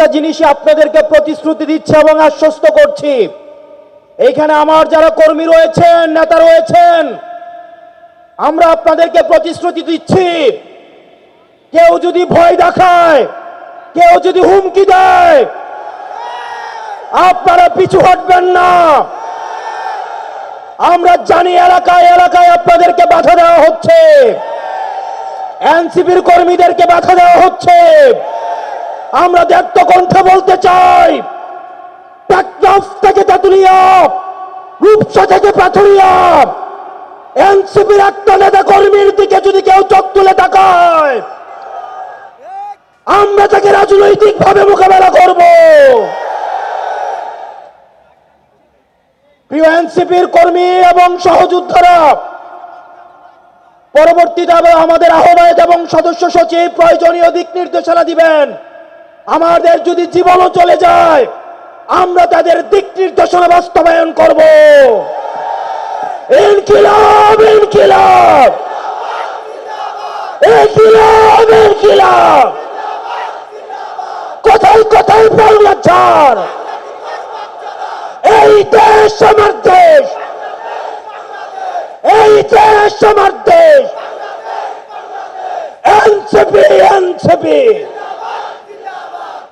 একটা জিনিসই আপনাদেরকে প্রতিশ্রুতি দিচ্ছে এবং আশ্বস্ত করছি। এইখানে আমার যারা কর্মী রয়েছেন, নেতা রয়েছেন, আমরা আপনাদেরকে প্রতিশ্রুতি দিচ্ছি। কেউ যদি ভয় দেখায়, কেউ যদি হুমকি দেয়, আপনারা পিছু হটবেন না। আমরা জানি এলাকায় এলাকায় আপনাদেরকে বাধা দেওয়া হচ্ছে। এনসিপির কর্মীদেরকে বাধা দেওয়া হচ্ছে। আমরা দেখত কণ্ঠে বলতে চাই থেকে তেতুলিয়া, রূপসা থেকে পাথুরিয়া, এনসিপির একটা নেতা কর্মীর দিকে যদি কেউ চোখ তুলে তাকায়, আমরা তাকে রাজনৈতিক ভাবে মোকাবেলা করব। প্রিয় এনসিপির কর্মী এবং সহযোদ্ধারা, পরবর্তীতে আমাদের আহ্বায়ক এবং সদস্য সচিব প্রয়োজনীয় দিক নির্দেশনা দিবেন। আমাদের যদি জীবনও চলে যায়, আমরা তাদের দিক নির্দেশনা বাস্তবায়ন করব। কোথায় কোথায় বাংলা এই দেশ আমার দেশ। এই দেশ আমার দেশ। NCP NCP.